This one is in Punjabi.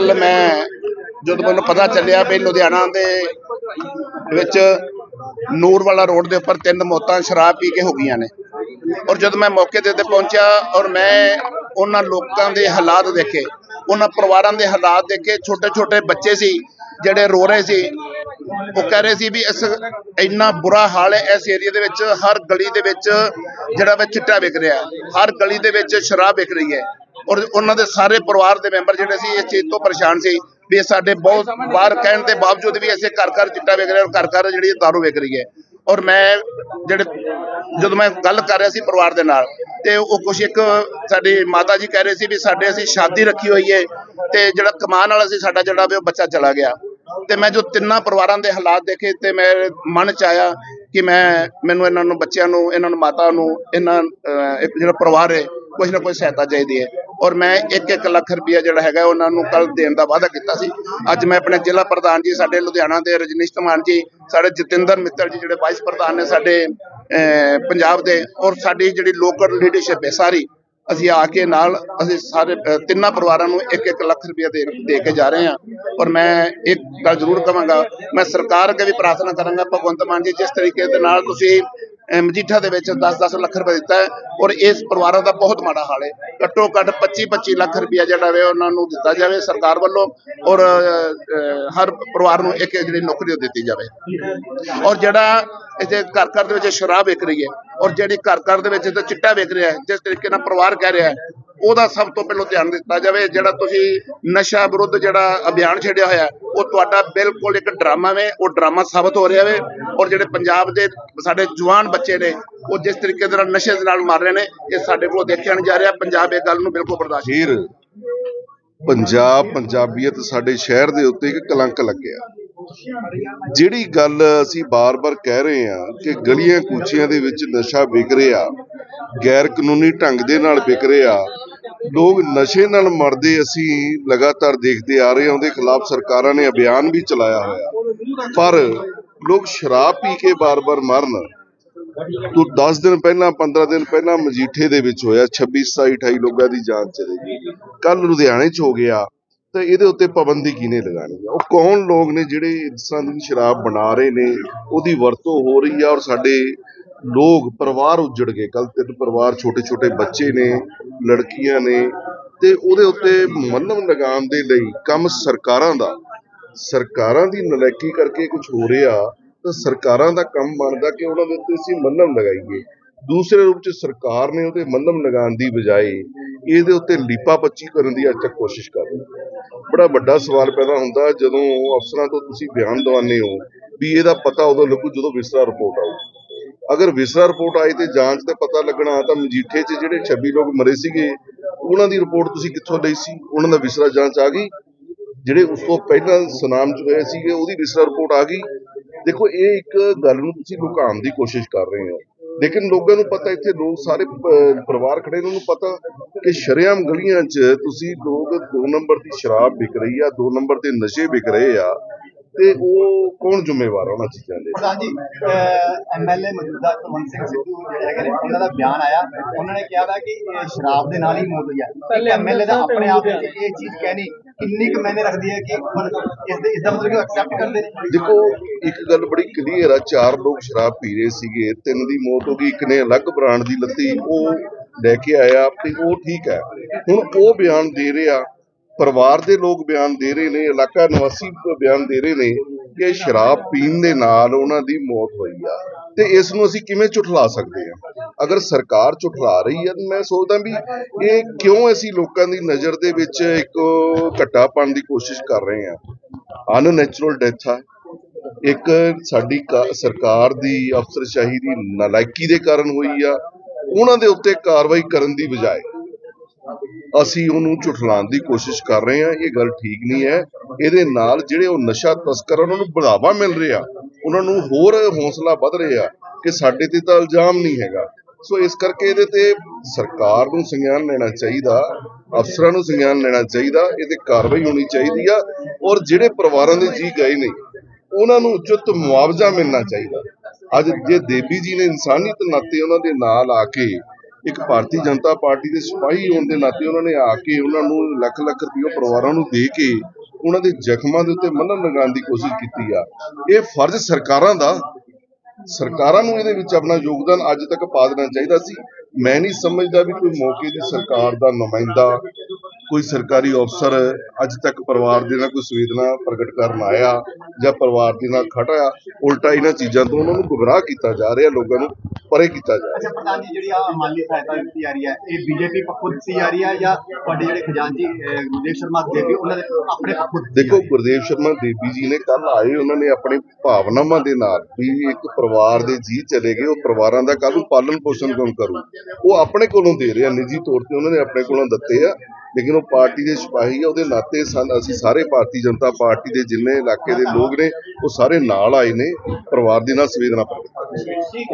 ਕੱਲ ਮੈਂ ਜਦੋਂ ਮੈਨੂੰ ਪਤਾ ਚੱਲਿਆ ਵੀ ਲੁਧਿਆਣਾ ਦੇ ਵਿੱਚ ਨੂਰ ਰੋਡ ਦੇ ਉੱਪਰ ਤਿੰਨ ਮੌਤਾਂ ਸ਼ਰਾਬ ਪੀ ਕੇ ਹੋ ਗਈਆਂ ਨੇ। ਔਰ ਜਦੋਂ ਮੈਂ ਮੌਕੇ ਦੇ ਪਹੁੰਚਿਆ ਔਰ ਮੈਂ ਉਹਨਾਂ ਲੋਕਾਂ ਦੇ ਹਾਲਾਤ ਦੇਖੇ, ਉਹਨਾਂ ਪਰਿਵਾਰਾਂ ਦੇ ਹਾਲਾਤ ਦੇਖੇ ਛੋਟੇ ਛੋਟੇ ਬੱਚੇ ਸੀ ਜਿਹੜੇ ਰੋ ਰਹੇ ਸੀ, ਉਹ ਕਹਿ ਰਹੇ ਸੀ ਵੀ ਇਸ ਇੰਨਾ ਬੁਰਾ ਹਾਲ ਹੈ, ਇਸ ਏਰੀਆ ਦੇ ਵਿੱਚ ਹਰ ਗਲੀ ਦੇ ਵਿੱਚ ਜਿਹੜਾ ਵਾ ਚਿੱਟਾ ਵਿਕ ਰਿਹਾ, ਹਰ ਗਲੀ ਦੇ ਵਿੱਚ ਸ਼ਰਾਬ ਵਿਕ ਰਹੀ ਹੈ। ਔਰ ਉਹਨਾਂ ਦੇ ਸਾਰੇ ਪਰਿਵਾਰ ਦੇ ਮੈਂਬਰ ਜਿਹੜੇ ਸੀ ਇਸ ਚੀਜ਼ ਤੋਂ ਪਰੇਸ਼ਾਨ ਸੀ ਵੀ ਇਹ ਸਾਡੇ ਬਹੁਤ ਬਾਹਰ ਕਹਿਣ ਦੇ ਬਾਵਜੂਦ ਵੀ ਅਸੀਂ ਘਰ ਘਰ ਚਿੱਟਾ ਵਿਕ ਰਿਹਾ ਔਰ ਘਰ ਘਰ ਜਿਹੜੀ ਦਾਰੂ ਵਿਕ ਰਹੀ ਹੈ। ਔਰ ਮੈਂ ਜਿਹੜੇ ਜਦੋਂ ਮੈਂ ਗੱਲ ਕਰ ਰਿਹਾ ਸੀ ਪਰਿਵਾਰ ਦੇ ਨਾਲ, ਤੇ ਉਹ ਕੁਛ ਇੱਕ ਸਾਡੀ ਮਾਤਾ ਜੀ ਕਹਿ ਰਹੇ ਸੀ ਵੀ ਸਾਡੇ ਅਸੀਂ ਸ਼ਾਦੀ ਰੱਖੀ ਹੋਈ ਹੈ ਤੇ ਜਿਹੜਾ ਕਮਾਨ ਵਾਲਾ ਸੀ ਸਾਡਾ ਜਿਹੜਾ ਵੀ ਉਹ ਬੱਚਾ ਚਲਾ ਗਿਆ। ਤੇ ਮੈਂ ਜੋ ਤਿੰਨਾਂ ਪਰਿਵਾਰਾਂ ਦੇ ਹਾਲਾਤ ਦੇਖੇ ਤੇ ਮੇਰੇ ਮਨ ਚ ਆਇਆ ਕਿ ਮੈਂ, ਮੈਨੂੰ ਇਹਨਾਂ ਨੂੰ ਬੱਚਿਆਂ ਨੂੰ, ਇਹਨਾਂ ਨੂੰ ਮਾਤਾ ਨੂੰ, ਇਹਨਾਂ ਜਿਹੜਾ ਪਰਿਵਾਰ ਹੈ ਕੁਝ ਨਾ ਕੁਝ ਸਹਾਇਤਾ ਚਾਹੀਦੀ ਹੈ। ਔਰ ਮੈਂ 1-1 ਲੱਖ ਰੁਪਇਆ ਜਿਹੜਾ ਹੈਗਾ ਉਹਨਾਂ ਨੂੰ ਕੱਲ ਦੇਣ ਦਾ ਵਾਅਦਾ ਕੀਤਾ ਸੀ। ਅੱਜ ਮੈਂ ਆਪਣੇ ਜ਼ਿਲ੍ਹਾ ਪ੍ਰਧਾਨ ਜੀ, ਸਾਡੇ ਲੁਧਿਆਣਾ ਦੇ ਰਜਨੀਸ਼ ਧਮਾਨ ਜੀ, ਸਾਡੇ ਜਤਿੰਦਰ ਮਿੱਤਲ ਜੀ, ਜਿਹੜੇ ਵਾਈਸ ਪ੍ਰਧਾਨ ਨੇ ਸਾਡੇ ਪੰਜਾਬ ਦੇ ਔਰ ਸਾਡੀ ਜਿਹੜੀ ਲੋਕਲ ਲੀਡਰਸ਼ਿਪ ਹੈ ਸਾਰੀ, ਅਸੀਂ ਆ ਕੇ ਨਾਲ ਅਸੀਂ ਸਾਰੇ ਤਿੰਨਾਂ ਪਰਿਵਾਰਾਂ ਨੂੰ 1-1 ਲੱਖ ਰੁਪਇਆ ਦੇ ਦੇ ਕੇ ਜਾ ਰਹੇ ਹਾਂ। ਔਰ ਮੈਂ ਇੱਕ ਗੱਲ ਜ਼ਰੂਰ ਕਹਾਂਗਾ, ਮੈਂ ਸਰਕਾਰ ਅੱਗੇ ਵੀ ਪ੍ਰਾਰਥਨਾ ਕਰਾਂਗਾ, ਭਗਵੰਤ ਮਾਨ ਜੀ, ਜਿਸ ਤਰੀਕੇ ਦੇ ਨਾਲ ਤੁਸੀਂ ਮਜੀਠਾ ਦੇ ਵਿੱਚ 10-10 ਲੱਖ ਰੁਪਏ ਦਿੱਤਾ ਹੈ ਔਰ ਇਸ ਪਰਿਵਾਰਾਂ ਦਾ ਬਹੁਤ ਮਾੜਾ ਹਾਲ ਹੈ। ਘੱਟੋ ਘੱਟ 25-25 ਲੱਖ ਰੁਪਇਆ ਜਿਹੜਾ ਵੇ ਉਹਨਾਂ ਨੂੰ ਦਿੱਤਾ ਜਾਵੇ ਸਰਕਾਰ ਵੱਲੋਂ ਔਰ ਹਰ ਪਰਿਵਾਰ ਨੂੰ ਇੱਕ ਜਿਹੜੀ ਨੌਕਰੀ ਉਹ ਦਿੱਤੀ ਜਾਵੇ। ਔਰ ਜਿਹੜਾ ਇੱਥੇ ਘਰ ਘਰ ਦੇ ਵਿੱਚ ਸ਼ਰਾਬ ਵਿਕ ਰਹੀ ਹੈ ਔਰ ਜਿਹੜੀ ਘਰ ਘਰ ਦੇ ਵਿੱਚ ਤੇ ਚਿੱਟਾ ਵਿਕ ਰਿਹਾ ਹੈ, ਜਿਸ ਤਰੀਕੇ ਨਾਲ ਪਰਿਵਾਰ ਕਹਿ ਰਿਹਾ ਹੈ ਉਹਦਾ ਸਭ ਤੋਂ ਪਹਿਲਾਂ ਧਿਆਨ ਦਿੱਤਾ ਜਾਵੇ, ਜਿਹੜਾ ਤੁਸੀਂ ਨਸ਼ਾ ਵਿਰੁੱਧ ਜਿਹੜਾ ਅਭਿਆਨ ਛੇੜਿਆ ਹੋਇਆ, ਉਹ ਤੁਹਾਡਾ ਬਿਲਕੁਲ ਇੱਕ ਡਰਾਮਾ ਵੇ, ਉਹ ਡਰਾਮਾ ਸਾਬਤ ਹੋ ਰਿਹਾ ਵੇ। ਔਰ ਜਿਹੜੇ ਪੰਜਾਬ ਦੇ ਸਾਡੇ ਜਵਾਨ ਬੱਚੇ ਨੇ, ਉਹ ਜਿਸ ਤਰੀਕੇ ਦੇ ਨਾਲ ਨਸ਼ੇ ਦੇ ਨਾਲ ਮਾਰ ਰਹੇ ਨੇ, ਇਹ ਸਾਡੇ ਕੋਲ ਦੇਖਿਆ ਨਹੀਂ ਜਾ ਰਿਹਾ। ਪੰਜਾਬ ਇਹ ਗੱਲ ਨੂੰ ਬਿਲਕੁਲ ਬਰਦਾਸ਼ਤ ਫਿਰ ਪੰਜਾਬ, ਪੰਜਾਬੀਅਤ ਸਾਡੇ ਸ਼ਹਿਰ ਦੇ ਉੱਤੇ ਇੱਕ ਕਲੰਕ ਲੱਗਿਆ। ਜਿਹੜੀ ਗੱਲ ਅਸੀਂ ਬਾਰ-ਬਾਰ ਕਹਿ ਰਹੇ ਹਾਂ ਕਿ ਗਲੀਆਂ ਕੂਚੀਆਂ ਦੇ ਵਿੱਚ ਨਸ਼ਾ ਵਿਕ ਰਿਹਾ ਗੈਰ ਕਾਨੂੰਨੀ ਢੰਗ ਦੇ ਨਾਲ ਵਿਕ ਰਿਹਾ ਲੋਕ ਨਸ਼ੇ ਨਾਲ ਮਰਦੇ ਅਸੀਂ ਲਗਾਤਾਰ ਦੇਖਦੇ ਆ ਰਹੇ ਹਾਂ, ਉਹਦੇ ਖਿਲਾਫ ਸਰਕਾਰਾਂ ਨੇ ਅਭਿਆਨ ਵੀ ਚਲਾਇਆ ਹੋਇਆ। ਪਰ ਲੋਕ ਸ਼ਰਾਬ ਪੀ ਕੇ ਬਾਰ-ਬਾਰ ਮਰਨ। ਤੋਂ 10 ਦਿਨ ਪਹਿਲਾਂ 15 ਦਿਨ ਪਹਿਲਾਂ ਮਜੀਠੇ ਦੇ ਵਿੱਚ ਹੋਇਆ 26 27 28 ਲੋਕਾਂ ਦੀ ਜਾਨ ਚਲੀ ਗਈ। ਕੱਲ ਲੁਧਿਆਣੇ 'ਚ ਹੋ ਗਿਆ, ਤਾਂ ਇਹਦੇ ਉੱਤੇ ਪਾਬੰਦੀ ਕਿਹਨੇ ਲਗਾਣੀ ਆ? ਉਹ ਕੌਣ ਲੋਕ ਨੇ ਜਿਹੜੇ ਇਸ ਤਰ੍ਹਾਂ ਦੀ ਸ਼ਰਾਬ ਬਣਾ ਰਹੇ ਨੇ, ਉਹਦੀ ਵਰਤੋਂ ਹੋ ਰਹੀ ਆ ਔਰ ਸਾਡੇ ਲੋਕ ਪਰਿਵਾਰ ਉੱਜੜ ਗਏ। ਕੱਲ ਤਿੰਨ ਪਰਿਵਾਰ ਛੋਟੇ ਛੋਟੇ ਬੱਚੇ ਨੇ, ਲੜਕੀਆਂ ਨੇ ਤੇ ਉਹਦੇ ਉੱਤੇ ਮੱਲਮ ਲਗਾਉਣ ਦੇ ਲਈ ਕੰਮ ਸਰਕਾਰਾਂ ਦਾ। ਸਰਕਾਰਾਂ ਦੀ ਨਲਾਇਕੀ ਕਰਕੇ ਕੁਝ ਹੋ ਰਿਹਾ ਤਾਂ ਸਰਕਾਰਾਂ ਦਾ ਕੰਮ ਬਣਦਾ ਕਿ ਉਹਨਾਂ ਦੇ ਉੱਤੇ ਅਸੀਂ ਮੱਲਮ ਲਗਾਈਏ। ਦੂਸਰੇ ਰੂਪ ਚ ਸਰਕਾਰ ਨੇ ਉਹਦੇ ਮੱਲਮ ਲਗਾਉਣ ਦੀ ਬਜਾਏ ਇਹਦੇ ਉੱਤੇ ਲੀਪਾ ਪੱਚੀ ਕਰਨ ਦੀ ਅੱਜ ਤੱਕ ਕੋਸ਼ਿਸ਼ ਕਰ ਰਹੀ ਬੜਾ ਵੱਡਾ ਸਵਾਲ ਪੈਦਾ ਹੁੰਦਾ ਜਦੋਂ ਅਫਸਰਾਂ ਤੋਂ ਤੁਸੀਂ ਬਿਆਨ ਦਵਾਉਂਦੇ ਹੋ ਵੀ ਇਹਦਾ ਪਤਾ ਉਦੋਂ ਲੱਗੂ ਜਦੋਂ ਵਿਸਰਾ ਰਿਪੋਰਟ ਆਊ। ਅਗਰ ਵਿਸਰਾ ਰਿਪੋਰਟ ਆਈ ਤੇ ਜਾਂਚ ਦਾ ਪਤਾ ਲੱਗਣਾ ਤਾਂ ਮਜੀਠੇ 'ਚ ਜਿਹੜੇ 26 ਲੋਕ ਮਰੇ ਸੀਗੇ, ਉਹਨਾਂ ਦੀ ਰਿਪੋਰਟ ਤੁਸੀਂ ਕਿੱਥੋਂ ਲਈ ਸੀ? ਉਹਨਾਂ ਦਾ ਵਿਸਰਾ ਜਾਂਚ ਆ ਗਈ? ਜਿਹੜੇ ਉਸ ਤੋਂ ਪਹਿਲਾਂ ਸੁਨਾਮ 'ਚ ਹੋਏ ਸੀਗੇ, ਉਹਦੀ ਵਿਸਰਾ ਰਿਪੋਰਟ ਆ ਗਈ? ਦੇਖੋ, ਇਹ ਇੱਕ ਗੱਲ ਨੂੰ ਤੁਸੀਂ ਲੁਕਾਉਣ ਦੀ ਕੋਸ਼ਿਸ਼ ਕਰ ਰਹੇ ਹੋ। ਲੇਕਿਨ ਲੋਕਾਂ ਨੂੰ ਪਤਾ, ਇੱਥੇ ਲੋਕ ਸਾਰੇ ਪਰਿਵਾਰ ਖੜੇ ਉਹਨਾਂ ਨੂੰ ਪਤਾ ਕਿ ਸ਼ਰੇਆਮ ਗਲੀਆਂ 'ਚ ਤੁਸੀਂ ਲੋਕ ਦੋ ਨੰਬਰ ਦੀ ਸ਼ਰਾਬ ਵਿਕ ਰਹੀ ਆ, ਦੋ ਨੰਬਰ ਦੇ ਨਸ਼ੇ ਵਿਕ ਰਹੇ ਆ। ਤੇ ਉਹ ਕੌਣ ਜ਼ਿੰਮੇਵਾਰ ਆ ਉਹਨਾਂ ਚੀਜ਼ਾਂ ਦੇ? ਪ੍ਰਧਾਨ ਜੀ ਐਮਐਲਏ ਮੌਜੂਦਾ ਕੁਲਵੰਤ ਸਿੰਘ ਸਿੱਧੂ ਜਿਹੜੇ ਹੈਗੇ ਨੇ ਉਹਨਾਂ ਦਾ ਬਿਆਨ ਆਇਆ। ਉਹਨਾਂ ਨੇ ਕਿਹਾ ਵਾ ਕਿ ਇਹ ਸ਼ਰਾਬ ਦੇ ਨਾਲ ਹੀ ਮੌਤ ਹੋਈ ਹੈ ਐਮਐਲਏ ਦਾ ਆਪਣੇ ਆਪ ਵਿੱਚ ਇਹ ਚੀਜ਼ ਕਹਿਣੀ ਕਿੰਨੀ ਕੁ ਮੈਨੇ ਰੱਖਦੀ ਹੈ ਕਿ ਇਸ ਦੇ ਇਸ ਦਾ ਮਤਲਬ ਕਿ ਐਕਸੈਪਟ ਕਰਦੇ ਨੇ। ਦੇਖੋ ਇੱਕ ਗੱਲ ਬੜੀ ਕਲੀਅਰ ਆ ਚਾਰ ਲੋਕ ਸ਼ਰਾਬ ਪੀ ਰਹੇ ਸੀਗੇ ਤਿੰਨ ਦੀ ਮੌਤ ਹੋ ਗਈ ਇੱਕ ਨੇ ਅਲੱਗ ਬ੍ਰਾਂਡ ਦੀ ਲੱਤੀ ਉਹ ਲੈ ਕੇ ਆਇਆ ਤੇ ਉਹ ਠੀਕ ਹੈ। ਹੁਣ ਉਹ ਬਿਆਨ ਦੇ ਰਿਹਾ ਪਰਿਵਾਰ ਦੇ ਲੋਕ ਬਿਆਨ ਦੇ ਰਹੇ ਨੇ, ਇਲਾਕਾ ਨਿਵਾਸੀ ਬਿਆਨ ਦੇ ਰਹੇ ਨੇ ਕਿ ਸ਼ਰਾਬ ਪੀਣ ਦੇ ਨਾਲ ਉਹਨਾਂ ਦੀ ਮੌਤ ਹੋਈ ਆ। ਤੇ ਇਸ ਨੂੰ ਅਸੀਂ ਕਿਵੇਂ ਝੁਠਲਾ ਸਕਦੇ ਹਾਂ ਅਗਰ ਸਰਕਾਰ ਝੁਠਲਾ ਰਹੀ ਹੈ ਮੈਂ ਸੋਚਦਾ ਵੀ ਇਹ ਕਿਉਂ ਅਸੀਂ ਲੋਕਾਂ ਦੀ ਨਜ਼ਰ ਦੇ ਵਿੱਚ ਇੱਕ ਘੱਟਾ ਪਾਉਣ ਦੀ ਕੋਸ਼ਿਸ਼ ਕਰ ਰਹੇ ਹਾਂ ਅਨਨੈਚੁਰਲ ਡੈਥ ਆ। ਇੱਕ ਸਾਡੀ ਕਾ- ਸਰਕਾਰ ਦੀ, ਅਫਸਰਸ਼ਾਹੀ ਦੀ ਨਲਾਇਕੀ ਦੇ ਕਾਰਨ ਹੋਈ ਆ। ਉਹਨਾਂ ਦੇ ਉੱਤੇ ਕਾਰਵਾਈ ਕਰਨ ਦੀ ਬਜਾਏ ਅਸੀਂ ਉਹਨੂੰ ਝੁਠਲਾਉਣ ਦੀ ਕੋਸ਼ਿਸ਼ ਕਰ ਰਹੇ ਹਾਂ, ਇਹ ਗੱਲ ਠੀਕ ਨਹੀਂ ਹੈ। ਇਹਦੇ ਨਾਲ ਜਿਹੜੇ ਉਹ ਨਸ਼ਾ ਤਸਕਰ ਉਹਨਾਂ ਨੂੰ ਬੜਾਵਾ ਮਿਲ ਰਿਹਾ, ਉਹਨਾਂ ਨੂੰ ਹੋਰ ਹੌਸਲਾ ਵੱਧ ਰਿਹਾ ਕਿ ਸਾਡੇ ਤੇ ਤਾਂ ਇਲਜ਼ਾਮ ਨਹੀਂ ਹੈਗਾ। ਸੋ ਇਸ ਕਰਕੇ ਇਹਦੇ ਤੇ ਸਰਕਾਰ ਨੂੰ ਸੰਗਿਆਨ ਲੈਣਾ ਚਾਹੀਦਾ, ਅਫਸਰਾਂ ਨੂੰ ਸੰਗਿਆਨ ਲੈਣਾ ਚਾਹੀਦਾ, ਇਹਦੇ ਕਾਰਵਾਈ ਹੋਣੀ ਚਾਹੀਦੀ ਆ, ਔਰ ਜਿਹੜੇ ਪਰਿਵਾਰਾਂ ਦੇ ਜੀ ਗਏ ਨੇ, ਉਹਨਾਂ ਨੂੰ ਉਚਿਤ ਮੁਆਵਜ਼ਾ ਮਿਲਣਾ ਚਾਹੀਦਾ। ਅੱਜ ਜੇ ਦੇਵੀ ਜੀ ਨੇ ਇਨਸਾਨੀਅਤ ਨਾਤੇ ਉਹਨਾਂ ਦੇ ਨਾਲ ਆ ਕੇ ਇੱਕ ਭਾਰਤੀ ਜਨਤਾ ਪਾਰਟੀ ਦੇ ਸਿਪਾਹੀ ਹੋਣ ਦੇ ਨਾਤੇ ਉਹਨਾਂ ਨੇ ਆ ਕੇ ਉਹਨਾਂ ਨੂੰ ਲੱਖ ਲੱਖ ਰੁਪਏ ਪਰਿਵਾਰਾਂ ਨੂੰ ਦੇ ਕੇ ਉਹਨਾਂ ਦੇ ਜ਼ਖਮਾਂ ਦੇ ਉੱਤੇ ਮੱਲ੍ਹਮ ਲਗਾਉਣ ਦੀ ਕੋਸ਼ਿਸ਼ ਕੀਤੀ ਆ। ਇਹ ਫਰਜ਼ ਸਰਕਾਰਾਂ ਦਾ, ਸਰਕਾਰਾਂ ਨੂੰ ਇਹਦੇ ਵਿੱਚ ਆਪਣਾ ਯੋਗਦਾਨ ਅੱਜ ਤੱਕ ਪਾ ਦੇਣਾ ਚਾਹੀਦਾ ਸੀ। ਮੈਂ ਨਹੀਂ ਸਮਝਦਾ ਵੀ ਕੋਈ ਮੌਕੇ ਦੀ ਸਰਕਾਰ ਦਾ ਨੁਮਾਇੰਦਾ ਕੋਈ ਸਰਕਾਰੀ ਅਫਸਰ ਅੱਜ ਤੱਕ ਪਰਿਵਾਰ ਦੇ ਨਾਲ ਕੋਈ ਸੰਵੇਦਨਾ ਪ੍ਰਗਟ ਕਰਨ ਆਇਆ ਜਾਂ ਪਰਿਵਾਰ ਦੇ ਨਾਲ ਖੜਾ ਉਲਟਾ ਇਹਨਾਂ ਚੀਜ਼ਾਂ ਤੋਂ ਉਹਨਾਂ ਨੂੰ ਗੁੰਮਰਾਹ ਕੀਤਾ ਜਾ ਰਿਹਾ ਲੋਕਾਂ ਨੂੰ ਪਰੇ ਕੀਤਾ ਜਾ ਰਿਹਾ। ਪ੍ਰਧਾਨ ਜੀ ਜਿਹੜੀ ਆ ਮਾਲੀ ਸਹਾਇਤਾ ਦਿੱਤੀ ਜਾ ਰਹੀ ਹੈ ਇਹ ਬੀਜੇਪੀ ਪੱਖੋਂ ਦਿੱਤੀ ਜਾ ਰਹੀ ਹੈ ਜਾਂ ਤੁਹਾਡੇ ਜਿਹੜੇ ਖਜ਼ਾਨਜੀ ਅਹ, ਗੁਰਦੇਵ ਸ਼ਰਮਾ ਦੇਵੀ ਉਹਨਾਂ ਦੇ ਆਪਣੇ ਪੱਖੋਂ ਦੇਖੋ? ਗੁਰਦੇਵ ਸ਼ਰਮਾ ਦੇਵੀ ਜੀ ਨੇ ਕੱਲ ਆਏ ਉਹਨਾਂ ਨੇ ਆਪਣੇ ਭਾਵਨਾਵਾਂ ਦੇ ਨਾਲ ਵੀ ਇੱਕ ਪਰਿਵਾਰ ਦੇ ਜੀ ਚਲੇ ਗਏ ਉਹ ਪਰਿਵਾਰਾਂ ਦਾ ਕੱਲ ਨੂੰ ਪਾਲਣ ਪੋਸ਼ਣ ਕੌਣ ਕਰੂ ਉਹ ਆਪਣੇ ਕੋਲੋਂ ਦੇ ਰਹੇ ਨਿੱਜੀ ਤੌਰ ਤੇ ਉਹਨਾਂ ਨੇ ਆਪਣੇ ਕੋਲੋਂ ਦਿੱਤੇ ਆ। ਲੇਕਿਨ ਉਹ ਪਾਰਟੀ ਦੇ ਸਿਪਾਹੀ ਆ, ਉਹਦੇ ਨਾਤੇ ਸਨ, ਅਸੀਂ ਸਾਰੇ ਭਾਰਤੀ ਜਨਤਾ ਪਾਰਟੀ ਦੇ ਜਿੰਨੇ ਇਲਾਕੇ ਦੇ ਲੋਕ ਨੇ, ਉਹ ਸਾਰੇ ਨਾਲ ਆਏ ਨੇ, ਪਰਿਵਾਰ ਦੇ ਨਾਲ ਸੰਵੇਦਨਾ ਪ੍ਰਗਟ ਠੀਕ